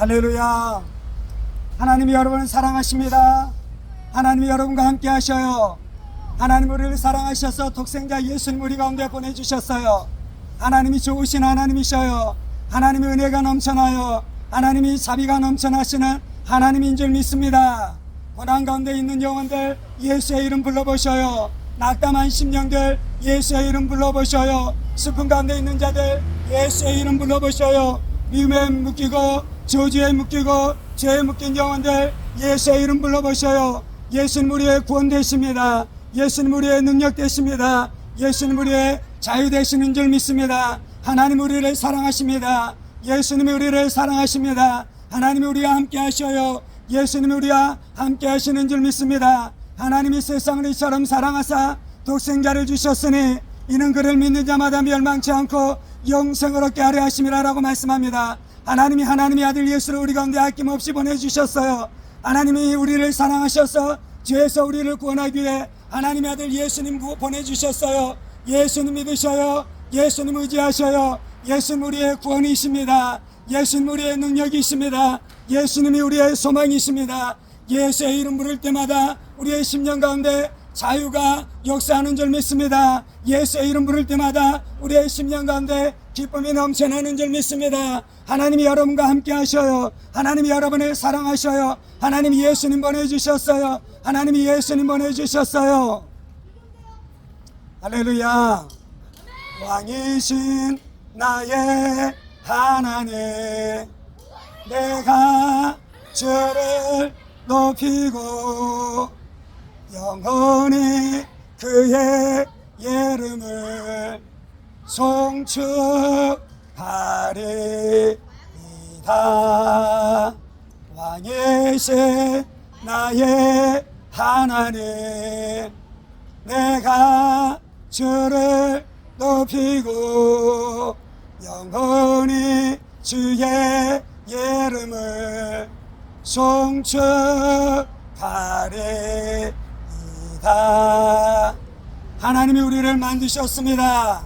할렐루야. 하나님이 여러분을 사랑하십니다. 하나님이 여러분과 함께 하셔요. 하나님 우리를 사랑하셔서 독생자 예수님 우리 가운데 보내주셨어요. 하나님이 좋으신 하나님이셔요. 하나님의 은혜가 넘쳐나요. 하나님이 자비가 넘쳐나시는 하나님인 줄 믿습니다. 고난 가운데 있는 영혼들 예수의 이름 불러보셔요. 낙담한 심령들 예수의 이름 불러보셔요. 슬픈 가운데 있는 자들 예수의 이름 불러보셔요. 미움에 묶이고 저주에 묶이고 죄에 묶인 영혼들 예수의 이름 불러보셔요. 예수님 우리의 구원 되십니다. 예수님 우리의 능력 되십니다. 예수님 우리의 자유 되시는 줄 믿습니다. 하나님 우리를 사랑하십니다. 예수님이 우리를 사랑하십니다. 하나님이 우리와 함께 하셔요. 예수님이 우리와 함께 하시는 줄 믿습니다. 하나님이 세상을 이처럼 사랑하사 독생자를 주셨으니 이는 그를 믿는 자마다 멸망치 않고 영생을 얻게 하려 하심이라라고 말씀합니다. 하나님이 하나님의 아들 예수를 우리 가운데 아낌없이 보내주셨어요. 하나님이 우리를 사랑하셔서 죄에서 우리를 구원하기 위해 하나님의 아들 예수님 부- 보내주셨어요. 예수님 믿으셔요. 예수님 의지하셔요. 예수님 우리의 구원이십니다. 예수님 우리의 능력이십니다. 예수님이 우리의 소망이십니다. 예수의 이름 부를 때마다 우리의 심령 가운데 자유가 역사하는 줄 믿습니다. 예수의 이름 부를 때마다 우리의 심령 가운데 기쁨이 넘쳐나는 줄 믿습니다. 하나님이 여러분과 함께 하셔요. 하나님이 여러분을 사랑하셔요. 하나님이 예수님 보내주셨어요. 하나님이 예수님 보내주셨어요. 할렐루야. 왕이신 나의 하나님 내가 주를 높이고 영원히 그의 이름을 송축하리이다. 왕이신 나의 하나님 내가 주를 높이고 영원히 주의 이름을 송축하리이 다 하나님이 우리를 만드셨습니다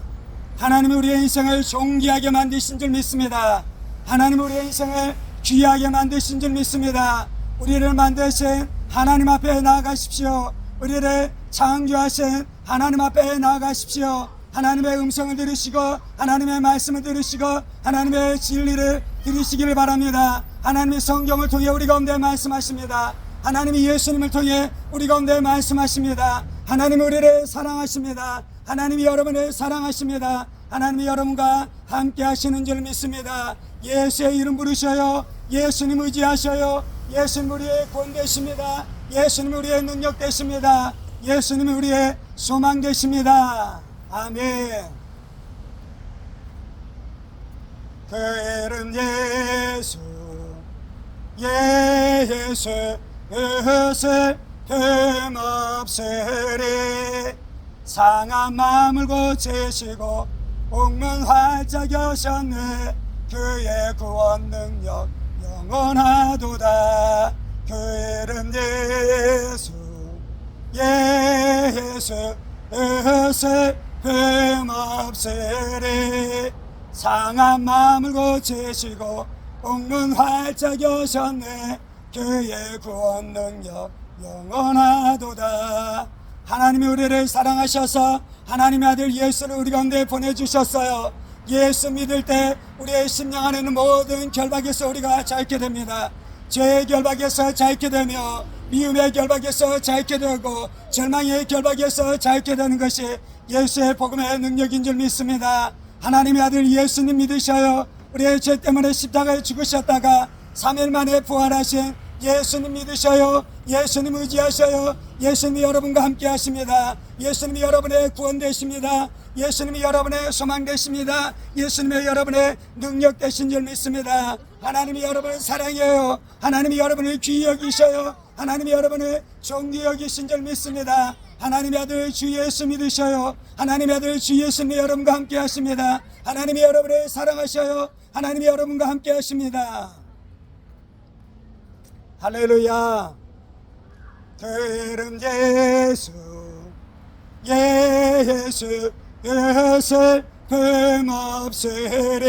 하나님이 우리의 인생을 존귀하게 만드신 줄 믿습니다 하나님이 우리의 인생을 귀하게 만드신 줄 믿습니다 우리를 만드신 하나님 앞에 나아가십시오 우리를 창조하신 하나님 앞에 나아가십시오. 하나님의 음성을 들으시고 하나님의 말씀을 들으시고 하나님의 진리를 들으시기를 바랍니다. 하나님의 성경을 통해 우리 가운데 말씀하십니다. 하나님이 예수님을 통해 우리 가운데 말씀하십니다. 하나님이 우리를 사랑하십니다. 하나님이 여러분을 사랑하십니다. 하나님이 여러분과 함께 하시는 줄 믿습니다. 예수의 이름 부르셔요. 예수님 의지하셔요. 예수님 우리의 구원 되십니다. 예수님 우리의 능력 되십니다. 예수님이 우리의 소망 되십니다. 아멘. 그 이름 예수, 예수, 의을 흠없으리. 상한 마음을 고치시고 옥문 활짝 여셨네. 그의 구원 능력 영원하도다. 그 이름 예수. 예수 의을 흠없으리 상한 마음을 고치시고 옥문 활짝 여셨네 그의 구원 능력 영원하도다 하나님이 우리를 사랑하셔서 하나님의 아들 예수를 우리 가운데 보내주셨어요 예수 믿을 때 우리의 심령 안에는 모든 결박에서 우리가 자유게 됩니다 죄의 결박에서 자유게 되며 미움의 결박에서 자유게 되고 절망의 결박에서 자유게 되는 것이 예수의 복음의 능력인 줄 믿습니다. 하나님의 아들 예수님 믿으셔요. 우리의 죄 때문에 십자가에 죽으셨다가 3일 만에 부활하신 예수님 믿으셔요. 예수님 의지하셔요. 예수님이 여러분과 함께 하십니다. 예수님이 여러분의 구원 되십니다. 예수님이 여러분의 소망 되십니다. 예수님이 여러분의 능력 되신 줄 믿습니다. 하나님이 여러분을 사랑해요. 하나님이 여러분을 귀히 여기셔요. 하나님이 여러분을 존귀 여기신 줄 믿습니다. 하나님의 아들 주 예수 믿으셔요. 하나님의 아들 주 예수님이 여러분과 함께 하십니다. 하나님이 여러분을 사랑하셔요. 하나님이 여러분과 함께 하십니다. 할렐루야. 그 이름 예수, 예수, 예수, 흠없으리.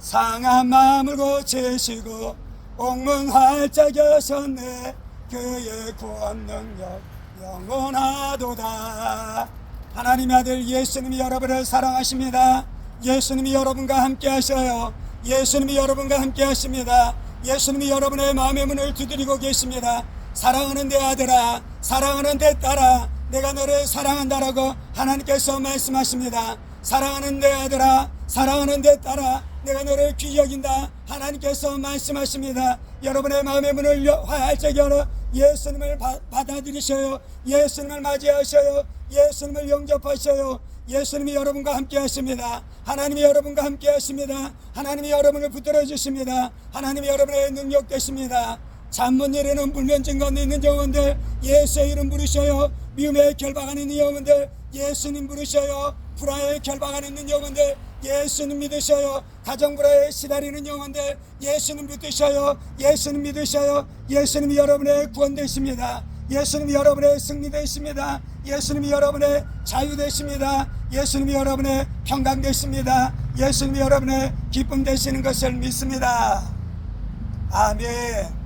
상한 마음을 고치시고 옥문 활짝 여셨네. 그의 구원 능력 영원하도다. 하나님의 아들 예수님이 여러분을 사랑하십니다. 예수님이 여러분과 함께 하셔요. 예수님이 여러분과 함께 하십니다 예수님이 여러분의 마음의 문을 두드리고 계십니다. 사랑하는 내 아들아 사랑하는 내 딸아 내가 너를 사랑한다라고 하나님께서 말씀하십니다. 사랑하는 내 아들아 사랑하는 내 딸아 내가 너를 귀히 여긴다. 하나님께서 말씀하십니다. 여러분의 마음의 문을 여- 활짝 열어 예수님을 바- 받아들이셔요. 예수님을 맞이하셔요. 예수님을 영접하셔요 예수님이 여러분과 함께 하십니다. 하나님이 여러분과 함께 하십니다. 하나님이 여러분을 붙들어 주십니다. 하나님이 여러분의 능력 되십니다. 잠못 이르는 불면증 가운데 있는 영혼들 예수의 이름 부르셔요. 미움의 결박 안에 있는 영혼들 예수님 부르셔요. 불화의 결박 안에 있는 영혼들 예수님 믿으셔요. 가정 불화에 시달리는 영혼들 예수님 믿으셔요. 예수님 믿으셔요. 예수님이 여러분의 구원 되십니다 예수님이 여러분의 승리 되십니다. 예수님이 여러분의 자유 되십니다. 예수님이 여러분의 평강 되십니다. 예수님이 여러분의 기쁨 되시는 것을 믿습니다. 아멘